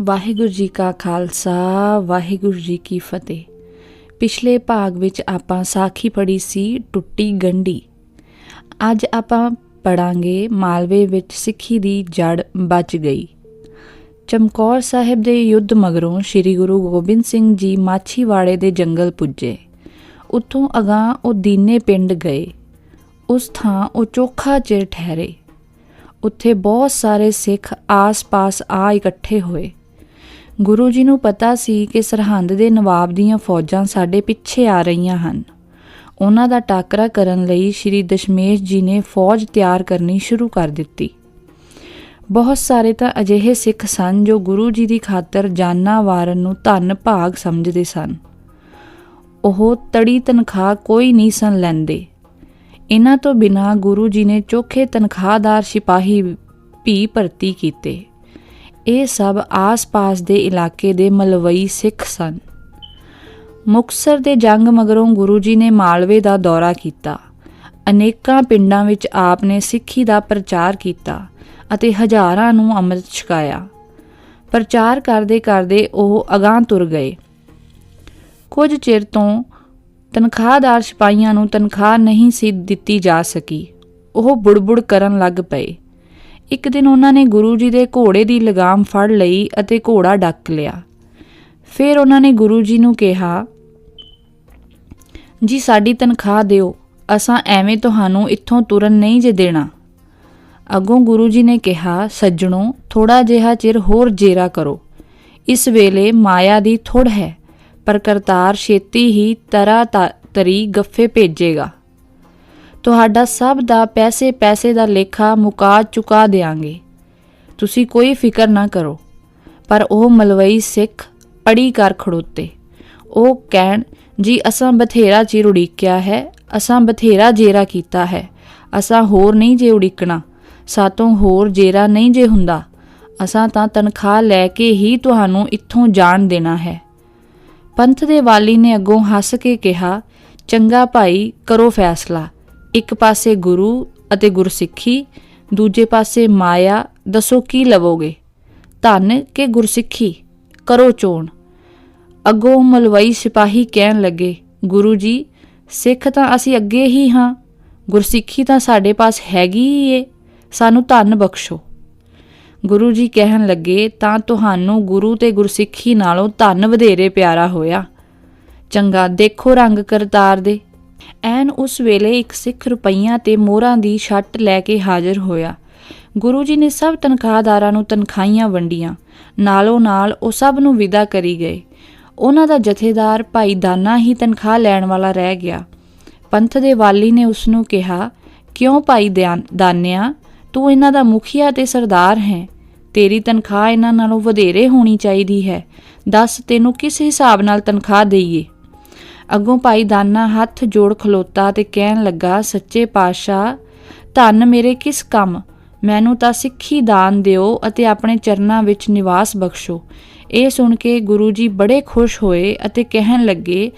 ਵਾਹਿਗੁਰੂ ਜੀ ਕਾ ਖਾਲਸਾ, ਵਾਹਿਗੁਰੂ ਜੀ ਕੀ ਫਤਿਹ। ਪਿਛਲੇ ਭਾਗ ਵਿੱਚ ਆਪਾਂ ਸਾਖੀ ਪੜ੍ਹੀ ਸੀ, ਟੁੱਟੀ ਗੰਢੀ। ਅੱਜ ਆਪਾਂ ਪੜਾਂਗੇ ਮਾਲਵੇ ਵਿੱਚ ਸਿੱਖੀ ਦੀ ਜੜ ਬਚ ਗਈ। ਚਮਕੌਰ ਸਾਹਿਬ ਦੇ ਯੁੱਧ ਮਗਰੋਂ ਸ੍ਰੀ ਗੁਰੂ ਗੋਬਿੰਦ ਸਿੰਘ ਜੀ ਮਾਛੀਵਾੜੇ ਦੇ ਜੰਗਲ ਪੁੱਜੇ। ਉੱਥੋਂ ਅਗਾਂਹ ਉਹ ਦੀਨੇ ਪਿੰਡ ਗਏ। ਉਸ ਥਾਂ ਉਹ ਚੋਖਾ ਚਿਰ ਠਹਿਰੇ। ਉੱਥੇ ਬਹੁਤ ਸਾਰੇ ਸਿੱਖ ਆਸ-ਪਾਸ ਆ ਇਕੱਠੇ ਹੋਏ। ਗੁਰੂ ਜੀ ਨੂੰ ਪਤਾ ਸੀ ਕਿ ਸਰਹੰਦ ਦੇ ਨਵਾਬ ਦੀਆਂ ਫੌਜਾਂ ਸਾਡੇ ਪਿੱਛੇ ਆ ਰਹੀਆਂ ਹਨ। ਉਹਨਾਂ ਦਾ ਟਾਕਰਾ ਕਰਨ ਲਈ ਸ੍ਰੀ ਦਸ਼ਮੇਸ਼ ਜੀ ਨੇ ਫੌਜ ਤਿਆਰ ਕਰਨੀ ਸ਼ੁਰੂ ਕਰ ਦਿੱਤੀ। ਬਹੁਤ ਸਾਰੇ ਤਾਂ ਅਜਿਹੇ ਸਿੱਖ ਸਨ ਜੋ ਗੁਰੂ ਜੀ ਦੀ ਖਾਤਰ ਜਾਨਾਂ ਵਾਰਨ ਨੂੰ ਧਨ ਭਾਗ ਸਮਝਦੇ ਸਨ। ਉਹ ਤੜੀ ਤਨਖਾਹ ਕੋਈ ਨਹੀਂ ਸਨ ਲੈਂਦੇ। ਇਹਨਾਂ ਤੋਂ ਬਿਨਾ ਗੁਰੂ ਜੀ ਨੇ ਚੋਖੇ ਤਨਖਾਹਦਾਰ ਸਿਪਾਹੀ ਵੀ ਭਰਤੀ ਕੀਤੇ। ਇਹ ਸਭ ਆਸ-ਪਾਸ ਦੇ ਇਲਾਕੇ ਦੇ ਮਲਵਈ ਸਿੱਖ ਸਨ। ਮੁਕਸਰ ਦੇ ਜੰਗ ਮਗਰੋਂ ਗੁਰੂ ਜੀ ਨੇ ਮਾਲਵੇ ਦਾ ਦੌਰਾ ਕੀਤਾ। ਅਨੇਕਾਂ ਪਿੰਡਾਂ ਵਿੱਚ ਆਪ ਨੇ ਸਿੱਖੀ ਦਾ ਪ੍ਰਚਾਰ ਕੀਤਾ ਅਤੇ ਹਜ਼ਾਰਾਂ ਨੂੰ ਅੰਮ੍ਰਿਤ ਛਕਾਇਆ। ਪ੍ਰਚਾਰ ਕਰਦੇ ਕਰਦੇ ਉਹ ਅਗਾਂਹ ਤੁਰ ਗਏ। ਕੁਝ ਚਿਰ ਤੋਂ ਤਨਖਾਹਦਾਰ ਸਿਪਾਹੀਆਂ ਨੂੰ ਤਨਖਾਹ ਨਹੀਂ ਸੀ ਦਿੱਤੀ ਜਾ ਸਕੀ। ਉਹ ਬੁੜਬੁੜ ਕਰਨ ਲੱਗ ਪਏ। ਇੱਕ ਦਿਨ ਉਹਨਾਂ ਨੇ ਗੁਰੂ ਜੀ ਦੇ ਘੋੜੇ ਦੀ ਲਗਾਮ ਫੜ ਲਈ ਅਤੇ ਘੋੜਾ ਡੱਕ ਲਿਆ। ਫਿਰ ਉਹਨਾਂ ਨੇ ਗੁਰੂ ਜੀ ਨੂੰ ਕਿਹਾ, ਜੀ, ਸਾਡੀ ਤਨਖਾਹ ਦਿਓ। ਅਸਾਂ ਐਵੇਂ ਤੁਹਾਨੂੰ ਇੱਥੋਂ ਤੁਰਨ ਨਹੀਂ ਜੇ ਦੇਣਾ। ਅੱਗੋਂ ਗੁਰੂ ਜੀ ਨੇ ਕਿਹਾ, ਸੱਜਣੋ ਥੋੜਾ ਜਿਹਾ ਚਿਰ ਹੋਰ ਜੇਰਾ ਕਰੋ। ਇਸ ਵੇਲੇ ਮਾਇਆ ਦੀ ਥੁੜ ਹੈ, ਪਰ ਕਰਤਾਰ ਛੇਤੀ ਹੀ ਤਰਾ ਤਾ- ਤਰੀ ਗੱਫੇ ਭੇਜੇਗਾ। ਤੁਹਾਡਾ ਸਭ ਦਾ ਪੈਸੇ ਪੈਸੇ ਦਾ ਲੇਖਾ ਮੁਕਾ ਚੁਕਾ ਦੇਾਂਗੇ ਤੁਸੀਂ ਕੋਈ ਫਿਕਰ ਨਾ ਕਰੋ। ਪਰ ਉਹ ਮਲਵਈ ਸਿੱਖ ਅੜੀ ਕਰ ਖੜੋਤੇ। ਉਹ ਕਹਿਣ, ਜੀ, ਅਸਾਂ ਬਥੇਰਾ ਚਿਰ ਉਡੀਕਿਆ ਹੈ, ਅਸਾਂ ਬਥੇਰਾ ਜੇਰਾ ਕੀਤਾ ਹੈ। ਅਸਾਂ ਹੋਰ ਨਹੀਂ ਜੇ ਉਡੀਕਣਾ। ਸਾਤੋਂ ਹੋਰ ਜੇਰਾ ਨਹੀਂ ਜੇ ਹੁੰਦਾ। ਅਸਾਂ ਤਾਂ ਤਨਖਾਹ ਲੈ ਕੇ ਹੀ ਤੁਹਾਨੂੰ ਇੱਥੋਂ ਜਾਣ ਦੇਣਾ ਹੈ। ਪੰਥ ਦੇ ਵਾਲੀ ਨੇ ਅੱਗੋਂ ਹੱਸ ਕੇ ਕਿਹਾ, ਚੰਗਾ ਭਾਈ, ਕਰੋ ਫੈਸਲਾ। ਇੱਕ ਪਾਸੇ ਗੁਰੂ ਅਤੇ ਗੁਰਸਿੱਖੀ, ਦੂਜੇ ਪਾਸੇ ਮਾਇਆ, ਦੱਸੋ ਕੀ ਲਵੋਗੇ? ਧਨ ਕਿ ਗੁਰਸਿੱਖੀ, ਕਰੋ ਚੋਣ। ਅੱਗੋਂ ਮਲਵਈ ਸਿਪਾਹੀ ਕਹਿਣ ਲੱਗੇ, ਗੁਰੂ ਜੀ, ਸਿੱਖ ਤਾਂ ਅਸੀਂ ਅੱਗੇ ਹੀ ਹਾਂ, ਗੁਰਸਿੱਖੀ ਤਾਂ ਸਾਡੇ ਪਾਸ ਹੈਗੀ ਹੀ ਏ, ਸਾਨੂੰ ਧਨ ਬਖਸ਼ੋ। ਗੁਰੂ ਜੀ ਕਹਿਣ ਲੱਗੇ, ਤਾਂ ਤੁਹਾਨੂੰ ਗੁਰੂ ਤੇ ਗੁਰਸਿੱਖੀ ਨਾਲੋਂ ਧਨ ਵਧੇਰੇ ਪਿਆਰਾ ਹੋਇਆ। ਚੰਗਾ, ਦੇਖੋ ਰੰਗ ਕਰਤਾਰ ਦੇ। ਐਨ ਉਸ ਵੇਲੇ ਇੱਕ ਸਿੱਖ ਰੁਪਈਆਂ ਤੇ ਮੋਹਰਾਂ ਦੀ ਛੱਟ ਲੈ ਕੇ ਹਾਜ਼ਰ ਹੋਇਆ। ਗੁਰੂ ਜੀ ਨੇ ਸਭ ਤਨਖਾਹਦਾਰਾਂ ਨੂੰ ਤਨਖਾਹੀਆਂ ਵੰਡੀਆਂ। ਨਾਲੋਂ ਨਾਲ ਉਹ ਸਭ ਨੂੰ ਵਿਦਾ ਕਰੀ ਗਏ। ਉਹਨਾਂ ਦਾ ਜਥੇਦਾਰ ਭਾਈ ਦਾਨਾ ਹੀ ਤਨਖਾਹ ਲੈਣ ਵਾਲਾ ਰਹਿ ਗਿਆ। ਪੰਥ ਦੇ ਵਾਲੀ ਨੇ ਉਸ ਨੂੰ ਕਿਹਾ, ਕਿਉਂ ਭਾਈ ਦਿਆਨ- ਦਾਨਿਆ? ਤੂੰ ਇਹਨਾਂ ਦਾ ਮੁਖੀਆ ਤੇ ਸਰਦਾਰ ਹੈ। ਤੇਰੀ ਤਨਖਾਹ ਇਹਨਾਂ ਨਾਲੋਂ ਵਧੇਰੇ ਹੋਣੀ ਚਾਹੀਦੀ ਹੈ। ਦੱਸ ਤੈਨੂੰ ਕਿਸ ਹਿਸਾਬ ਨਾਲ ਤਨਖਾਹ ਦੇਈਏ? ਅੱਗੋਂ ਭਾਈ ਦਾਨਾ ਹੱਥ ਜੋੜ ਖਲੋਤਾ ਤੇ ਕਹਿਣ ਲੱਗਾ, ਸੱਚੇ ਪਾਤਸ਼ਾਹ, ਧੰਨ ਮੇਰੇ ਕਿਸ ਕੰਮ? ਮੈਨੂੰ ਤਾਂ ਸਿੱਖੀ ਦਾਨ ਦਿਓ ਅਤੇ ਆਪਣੇ ਚਰਨਾਂ ਵਿੱਚ ਨਿਵਾਸ ਬਖਸ਼ੋ। ਇਹ ਸੁਣ ਕੇ ਗੁਰੂ ਜੀ ਬੜੇ ਖੁਸ਼ ਹੋਏ ਅਤੇ ਕਹਿਣ ਲੱਗੇ,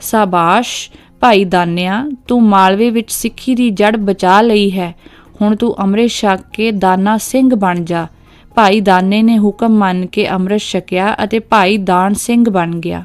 ਸਾਬਾਸ਼, ਭਾਈ ਦਾਨਿਆ, ਤੂੰ ਮਾਲਵੇ ਵਿੱਚ ਸਿੱਖੀ ਦੀ ਜੜ ਬਚਾ ਲਈ ਹੈ। ਹੁਣ ਤੂੰ ਅੰਮ੍ਰਿਤ ਛਕ ਕੇ ਦਾਨਾ ਸਿੰਘ ਬਣ ਜਾ। ਭਾਈ ਦਾਨੇ ਨੇ ਹੁਕਮ ਮੰਨ ਕੇ ਅੰਮ੍ਰਿਤ ਛਕਿਆ ਅਤੇ ਭਾਈ ਦਾਨ ਸਿੰਘ ਬਣ ਗਿਆ।